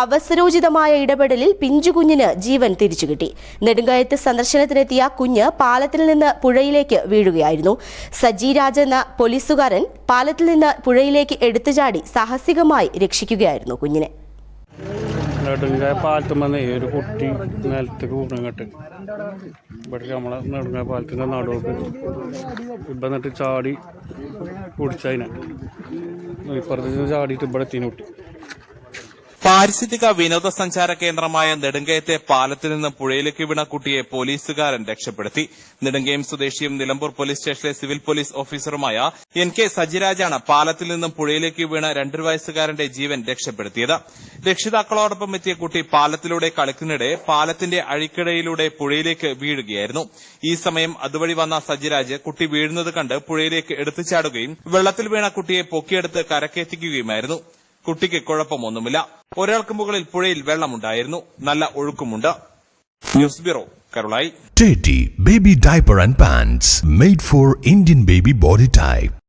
അവസരോചിതമായ ഇടപെടലിൽ പിഞ്ചുകുഞ്ഞിന് ജീവൻ തിരിച്ചുകിട്ടി നെടുങ്കയത്ത് സന്ദർശനത്തിനെത്തിയ കുഞ്ഞ് പാലത്തിൽ നിന്ന് പുഴയിലേക്ക് വീഴുകയായിരുന്നു. സജി രാജ് എന്ന പോലീസുകാരൻ പാലത്തിൽ നിന്ന് പുഴയിലേക്ക് എടുത്തുചാടി സാഹസികമായി രക്ഷിക്കുകയായിരുന്നു കുഞ്ഞിനെ. നെടുങ്കായ പാലത്തുമ്പന്നേ ഒരു കുട്ടി നിലത്തേക്ക് വീണങ്ങട്ട് ഇവിടെ നമ്മളെ നെടുങ്കായ പാലത്തിന്റെ നടുവൊക്കെ. ഇവിടെ എന്നിട്ട് ചാടി കുടിച്ചതിനെ. ഇപ്പുറത്ത് ചാടിയിട്ട് ഇവിടെ എത്തിന് കുട്ടി. പാരിസ്ഥിതിക വിനോദസഞ്ചാര കേന്ദ്രമായ നെടുങ്കയത്തെ പാലത്തിൽ നിന്ന് പുഴയിലേക്ക് വീണ കുട്ടിയെ പോലീസുകാരൻ രക്ഷപ്പെടുത്തി. നെടുങ്കയം സ്വദേശിയും നിലമ്പൂർ പോലീസ് സ്റ്റേഷനിലെ സിവിൽ പോലീസ് ഓഫീസറുമായ എൻ കെ സജിരാജാണ് പാലത്തിൽ നിന്നും പുഴയിലേക്ക് വീണ രണ്ടര വയസ്സുകാരന്റെ ജീവൻ രക്ഷപ്പെടുത്തിയത്. രക്ഷിതാക്കളോടൊപ്പം എത്തിയ കുട്ടി പാലത്തിലൂടെ കളിക്കുന്നിടെ പാലത്തിന്റെ അഴിക്കിടയിലൂടെ പുഴയിലേക്ക് വീഴുകയായിരുന്നു. ഈ സമയം അതുവഴി വന്ന സജിരാജ് കുട്ടി വീഴുന്നത് കണ്ട് പുഴയിലേക്ക് എടുത്തുചാടുകയും വെള്ളത്തിൽ വീണ കുട്ടിയെ പൊക്കിയെടുത്ത് കരക്കെത്തിക്കുകയുമായിരുന്നു കുട്ടിക്ക് കുഴപ്പമൊന്നുമില്ല. ഒരാൾക്ക് മുകളിൽ പുഴയിൽ വെള്ളമുണ്ടായിരുന്നു. നല്ല ഒഴുക്കുമുണ്ട്. News bureau Karulai. Baby diaper and pants made for Indian baby body type.